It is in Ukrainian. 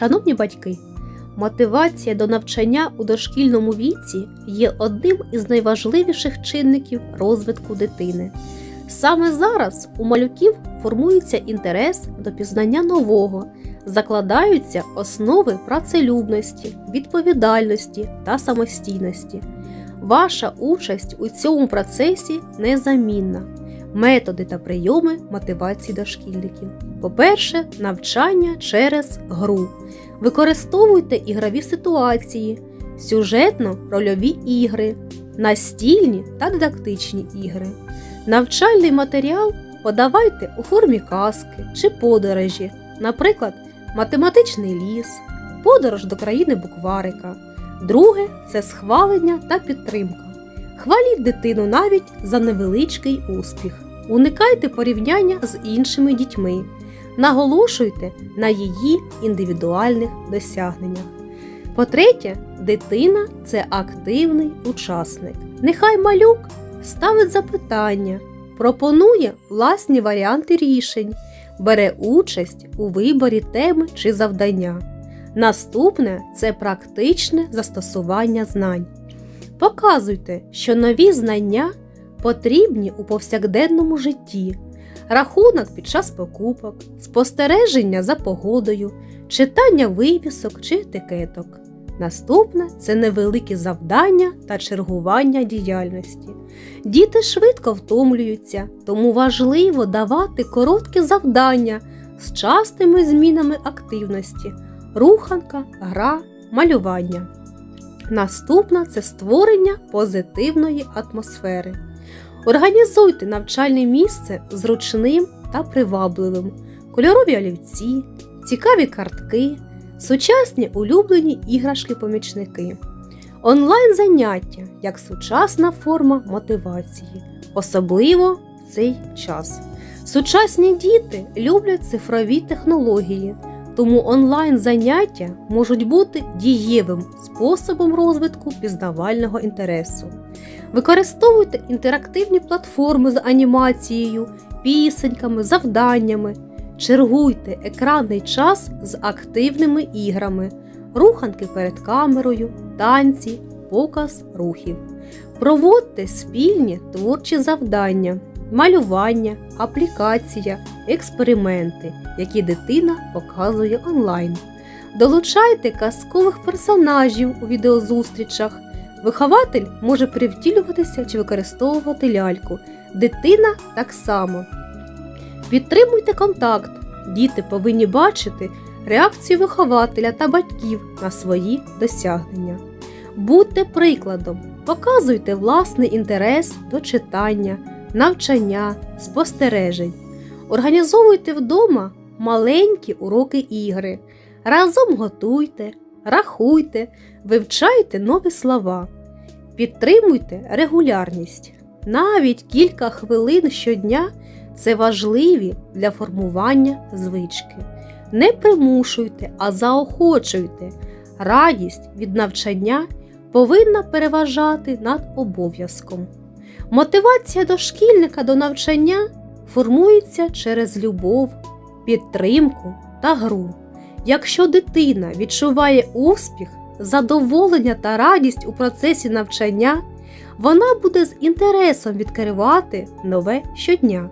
Шановні батьки, мотивація до навчання у дошкільному віці є одним із найважливіших чинників розвитку дитини. Саме зараз у малюків формується інтерес до пізнання нового, закладаються основи працелюбності, відповідальності та самостійності. Ваша участь у цьому процесі незамінна. Методи та прийоми мотивації дошкільників. По-перше, навчання через гру. Використовуйте ігрові ситуації, сюжетно-рольові ігри, настільні та дидактичні ігри. Навчальний матеріал подавайте у формі казки чи подорожі, наприклад, математичний ліс, подорож до країни букварика. Друге це схвалення та підтримка. Хваліть дитину навіть за невеличкий успіх. Уникайте порівняння з іншими дітьми. Наголошуйте на її індивідуальних досягненнях. По-третє, дитина це активний учасник. Нехай малюк ставить запитання, пропонує власні варіанти рішень, бере участь у виборі теми чи завдання. Наступне це практичне застосування знань. Показуйте, що нові знання потрібні у повсякденному житті, рахунок під час покупок, спостереження за погодою, читання вивісок чи етикеток. Наступне це невеликі завдання та чергування діяльності. Діти швидко втомлюються, тому важливо давати короткі завдання з частими змінами активності, руханка, гра, малювання. Наступна це створення позитивної атмосфери. Організуйте навчальне місце зручним та привабливим, кольорові олівці, цікаві картки, сучасні улюблені іграшки-помічники, онлайн заняття як сучасна форма мотивації, особливо в цей час. Сучасні діти люблять цифрові технології, тому онлайн заняття можуть бути дієвим способом розвитку пізнавального інтересу. Використовуйте інтерактивні платформи з анімацією, пісеньками, завданнями. Чергуйте екранний час з активними іграми, руханки перед камерою, танці, показ рухів. Проводьте спільні творчі завдання, малювання, аплікація, експерименти, які дитина показує онлайн. Долучайте казкових персонажів у відеозустрічах. Вихователь може привтілюватися чи використовувати ляльку. Дитина так само. Підтримуйте контакт. Діти повинні бачити реакцію вихователя та батьків на свої досягнення. Будьте прикладом, показуйте власний інтерес до читання, навчання, спостережень. Організовуйте вдома маленькі уроки ігри. Разом готуйте, рахуйте, вивчайте нові слова. Підтримуйте регулярність. Навіть кілька хвилин щодня це важливі для формування звички. Не примушуйте, а заохочуйте. Радість від навчання повинна переважати над обов'язком. Мотивація дошкільника до навчання формується через любов, підтримку та гру. Якщо дитина відчуває успіх, задоволення та радість у процесі навчання, вона буде з інтересом відкривати нове щодня.